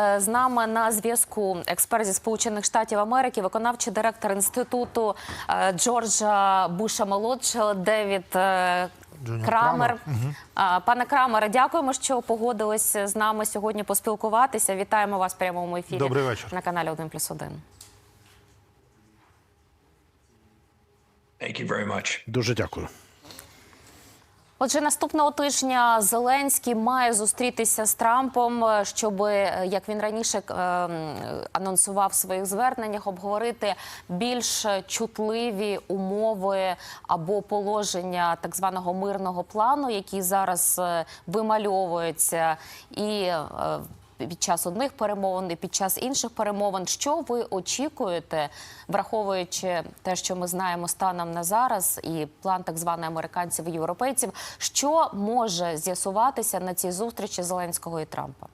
Е, З нами на зв'язку експерт зі Сполучених Штатів Америки, виконавчий директор інституту е, Джорджа Буша молодшого Девід е, Крамер. Крамер. Пане Крамере, дякуємо, що погодились з нами сьогодні поспілкуватися. Вітаємо вас в прямому ефірі Добрий вечір. на каналі 1+,1. Thank you very much. Дуже дякую. Отже, наступного тижня Зеленський має зустрітися з Трампом, е, щоб, е, як він раніше е, анонсував в своїх зверненнях, обговорити більш чутливі умови або положення так званого мирного плану, який зараз вимальовується, і під час одних перемовин і під час інших перемовин. Що ви очікуєте, враховуючи те, що ми знаємо станом на зараз, і план так званих американців і європейців, що може з'ясуватися на цій зустрічі Зеленського і Трампа?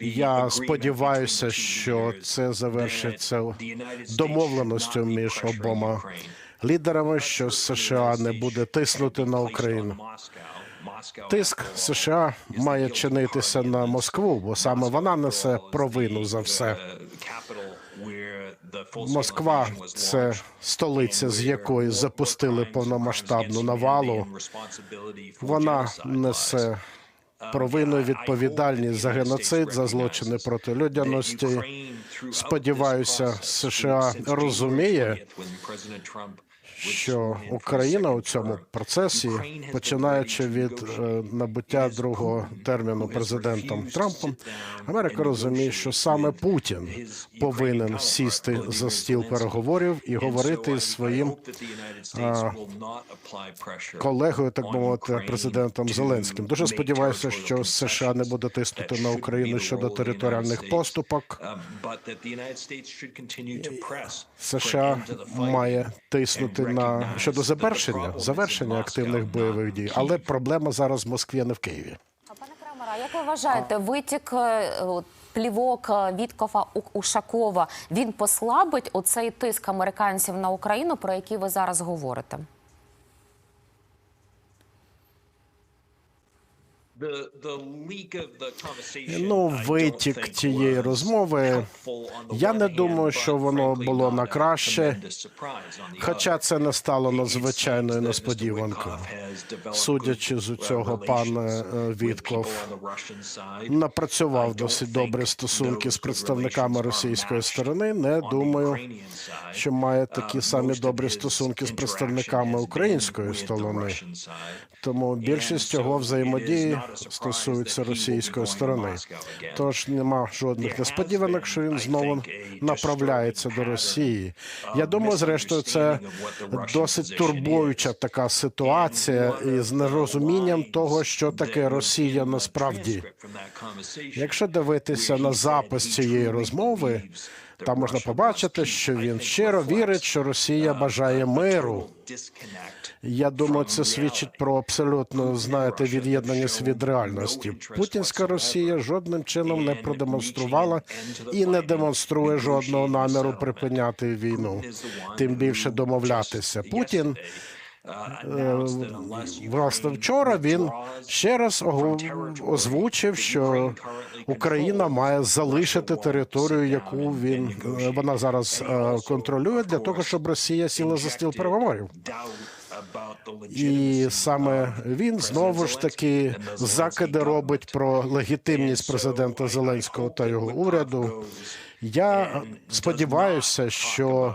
Я сподіваюся, що це завершиться домовленостю між обома. Лідерами, що США не буде тиснути на Україну. Тиск США має чинитися на Москву, бо саме вона несе провину за все. Москва це столиця, з якої запустили повномасштабну навалу. Вона несе провину відповідальність за геноцид, за злочини проти людяності. Сподіваюся, США розуміє, що Україна у цьому процесі, починаючи від е, набуття другого терміну президентом Трампом, Америка розуміє, що саме Путін повинен сісти за стіл переговорів і говорити з своїм колегою, так би мовити, президентом Зеленським. Дуже сподіваюся, що США не буде тиснути на Україну щодо територіальних поступок. США має тиснути на щодо завершення завершення активних бойових дій, але проблема зараз в Москві, а не в Києві. А пане Крамера, а як ви вважаєте, витік е, плівок Віткова Віткофа Ушакова він послабить оцей тиск американців на Україну, про який ви зараз говорите? Ну, витік тієї розмови, я не думаю, що воно було на краще, хоча це не стало надзвичайною несподіванкою. Судячи з цього, пан е, Вітков напрацював досить добрі стосунки з представниками російської сторони. Не думаю, що має такі самі добрі стосунки з представниками української сторони. Тому більшість його взаємодії стосується російської сторони. Тож нема жодних несподіванок, що він знову направляється до Росії. Я думаю, зрештою, це досить турбуюча така ситуація із нерозумінням того, що таке Росія насправді. Якщо дивитися на запис цієї розмови, там можна побачити, що він щиро вірить, що Росія бажає миру. Я думаю, це свідчить про абсолютно знаєте від'єднаність від реальності. Путінська Росія жодним чином не продемонструвала і не демонструє жодного наміру припиняти війну, тим більше домовлятися. Путін власне вчора він ще раз озвучив, що Україна має залишити територію, яку він е, вона зараз е, контролює, для того, щоб Росія сіла за стіл переговорів. І саме він знову ж таки закиди робить про легітимність президента Зеленського та його уряду. Я сподіваюся, що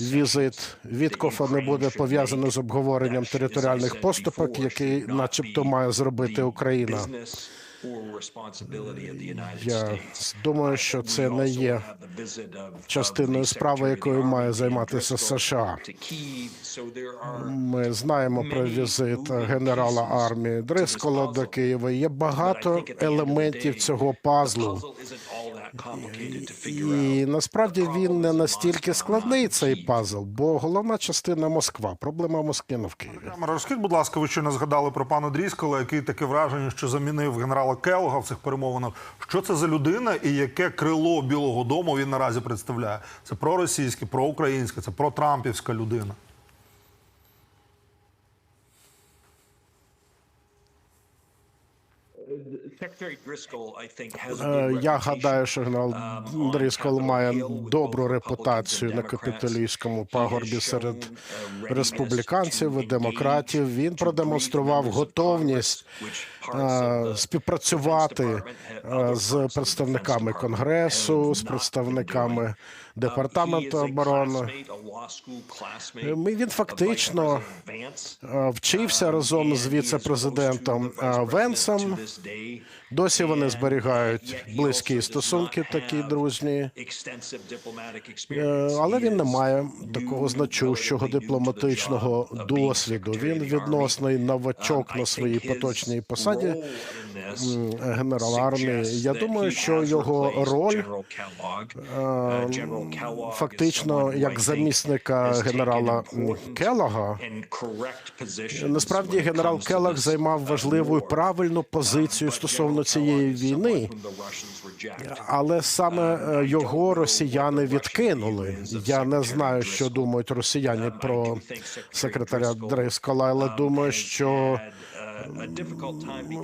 візит Віткофа не буде пов'язаний з обговоренням територіальних поступок, який, начебто, має зробити Україна. Я думаю, що це не є частиною справи, якою має займатися США. Ми знаємо про візит генерала армії Дрискола до Києва. Є багато елементів цього пазлу. І насправді він не настільки складний цей пазл, бо головна частина Москва. Проблема в Москві не в Києві. Розкажіть, будь ласка, ви щойно згадали про пана Дріскола, який таке враження, що замінив генерала Келога в цих перемовинах. Що це за людина і яке крило Білого Дому він наразі представляє? Це проросійське, проукраїнське, це протрампівська людина. Я reputation. гадаю, що генерал Дріскол має добру репутацію на капітолійському пагорбі серед республіканців і демократів. Він продемонстрував готовність е, співпрацювати е, з представниками конгресу, з представниками департаменту оборони. Е, Він фактично е, вчився разом з віце-президентом е, Венсом. Досі вони зберігають близькі стосунки, такі дружні. Е, Але він не має такого значущого дипломатичного досвіду. Він відносний новачок на своїй поточній посаді м, генерала армії. Я думаю, що його роль е, фактично як замісника генерала Келлога. Насправді генерал Келлог займав важливу і правильну позицію стосовно цієї війни, але саме е, його росіяни відкинули. Я не знаю, що думають росіяни про секретаря Дрейскола, але думаю, що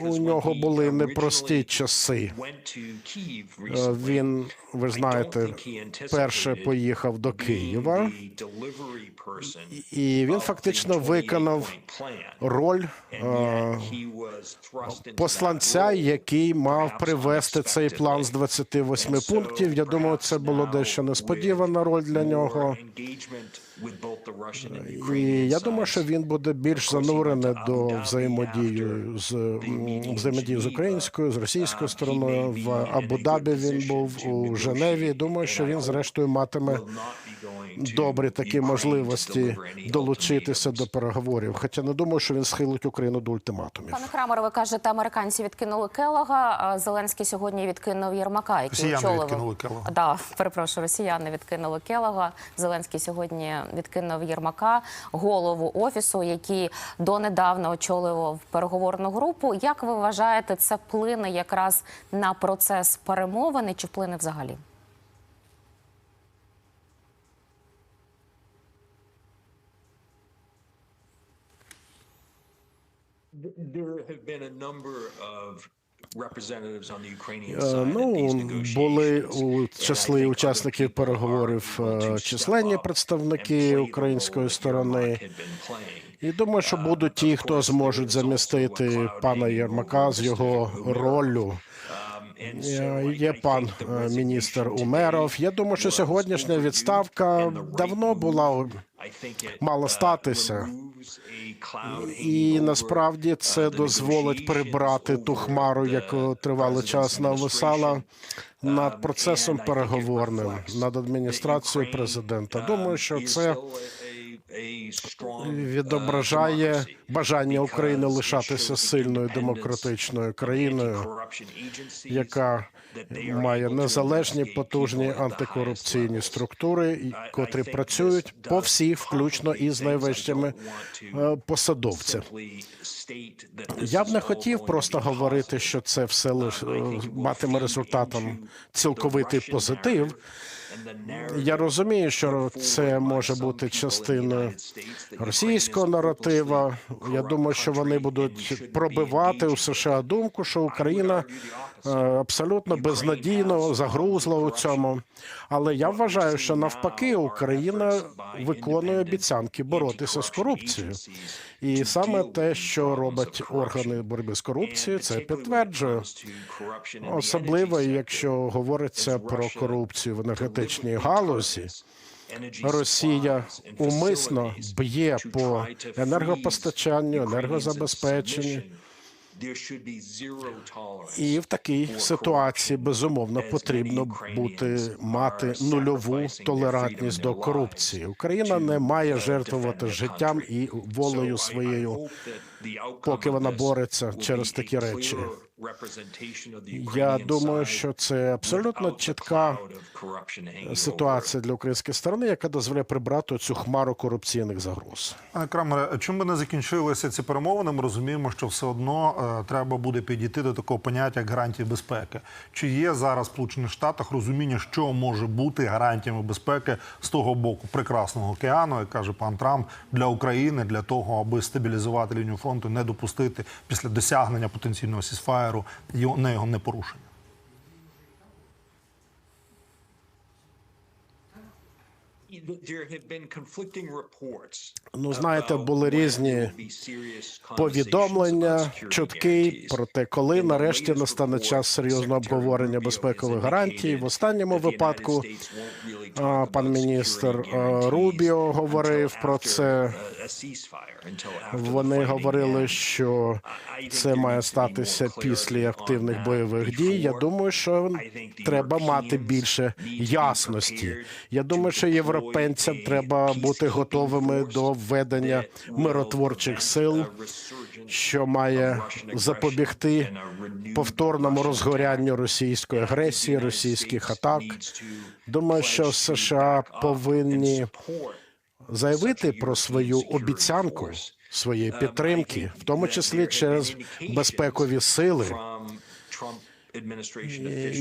у нього були непрості часи. Е, Він, ви знаєте, перше поїхав до Києва, і він фактично виконав роль е, посланця, який мав привести цей план з 28 пунктів. Я думаю, це було дещо несподівана роль для нього. І я думаю, що він буде більш занурений до взаємодії з взаємодії з українською, з російською стороною. В Абу-Дабі він був у Женеві. Думаю, що він зрештою матиме добрі такі можливості долучитися до переговорів. Хоча не думаю, що він схилить Україну до ультиматумів. Пане Крамер, ви кажете, американці відкинули Келога, а Зеленський сьогодні відкинув Єрмака, який Росіяни очолив... відкинули Келлога. Да, перепрошую, росіяни відкинули Келога. Зеленський сьогодні відкинув Єрмака, голову офісу, який донедавна очолював переговорну групу. Як ви вважаєте, це вплине якраз на процес перемовини чи вплине взагалі? Ну були у числі учасників переговорів е, численні представники української сторони. І думаю, що будуть ті, хто зможуть замістити пана Єрмака з його роллю. Е, Є пан е, міністр Умеров. Я думаю, що сьогоднішня відставка давно була мала статися. І насправді це дозволить прибрати ту хмару, яку тривалий час нависала над процесом переговорним, над адміністрацією президента. Думаю, що це відображає бажання України лишатися сильною демократичною країною, яка має незалежні потужні антикорупційні структури, котрі працюють по всіх, включно із найвищими е, посадовцями. Я б не хотів просто говорити, що це все лише е, матиме результатом цілковитий позитив. Я розумію, що це може бути частиною російського наратива. Я думаю, що вони будуть пробивати у США думку, що Україна е, абсолютно безнадійно загрузла у цьому. Але я вважаю, що навпаки Україна виконує обіцянки боротися з корупцією. І саме те, що роблять органи боротьби з корупцією, це підтверджує. Особливо, якщо говориться про корупцію в енергетичній галузі. Росія умисно б'є по енергопостачанню, енергозабезпеченню. І в такій ситуації безумовно потрібно бути мати нульову толерантність до корупції. Україна не має жертвувати життям і волею своєю, поки вона бореться через такі речі. Я думаю, що це абсолютно чітка ситуація для української сторони, яка дозволяє прибрати цю хмару корупційних загроз. Пане Крамере, чим би не закінчилися ці перемовини, ми розуміємо, що все одно е, треба буде підійти до такого поняття як гарантії безпеки. Чи є зараз в Сполучених Штатах розуміння, що може бути гарантіями безпеки з того боку прекрасного океану, як каже пан Трамп, для України для того, аби стабілізувати лінію фронту? не допустити після досягнення потенційного сісфаєру його на його не Ну, знаєте, були різні повідомлення, чутки про те, коли нарешті настане час серйозного обговорення безпекових гарантій. В останньому випадку пан міністр Рубіо говорив про це. the Вони говорили, що це має статися після активних бойових дій. Я думаю, що треба мати більше ясності. Я думаю, що європейцям треба бути готовими до введення миротворчих сил, що має запобігти повторному розгорянню російської агресії, російських атак. Думаю, що США повинні заявити про свою обіцянку своєї підтримки, в тому числі через безпекові сили.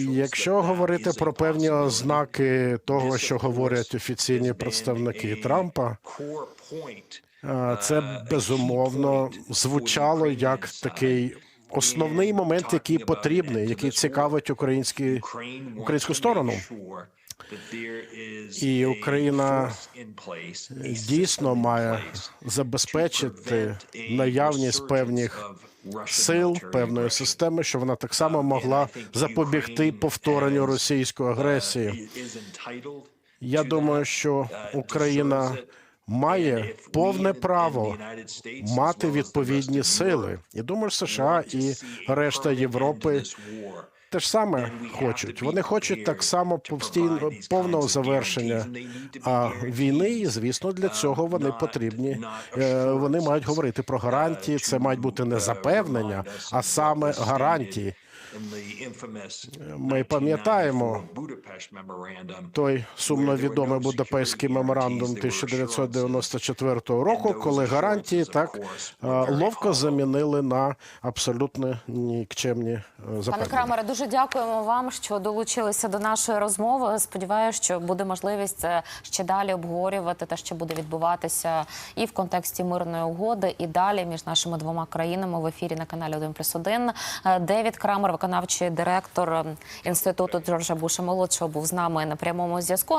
Якщо говорити про певні ознаки того, що говорять офіційні представники Трампа, це безумовно звучало як такий основний момент, який потрібний, який цікавить українські українську сторону. І Україна дійсно має забезпечити наявність певних сил, певної системи, що вона так само могла запобігти повторенню російської агресії. Я думаю, що Україна має повне право мати відповідні сили. І думаю, США і решта Європи те ж саме хочуть. Вони хочуть так само постійно повного завершення а, війни. І звісно, для цього вони потрібні. е, Вони мають говорити про гарантії. Це мають бути не запевнення, а саме гарантії. Ми пам'ятаємо той сумно відомий Будапештський меморандум 1994 року, коли гарантії так е, ловко замінили на абсолютно нікчемні е, Пане. Крамере, дуже дякуємо вам, що долучилися до нашої розмови. Сподіваюся, що буде можливість ще далі обговорювати те, що буде відбуватися і в контексті мирної угоди, і далі між нашими двома країнами в ефірі на каналі 1+,1. Е, Девід Крамер, виконавчий директор е, інституту Джорджа Буша молодшого, був з нами на прямому зв'язку.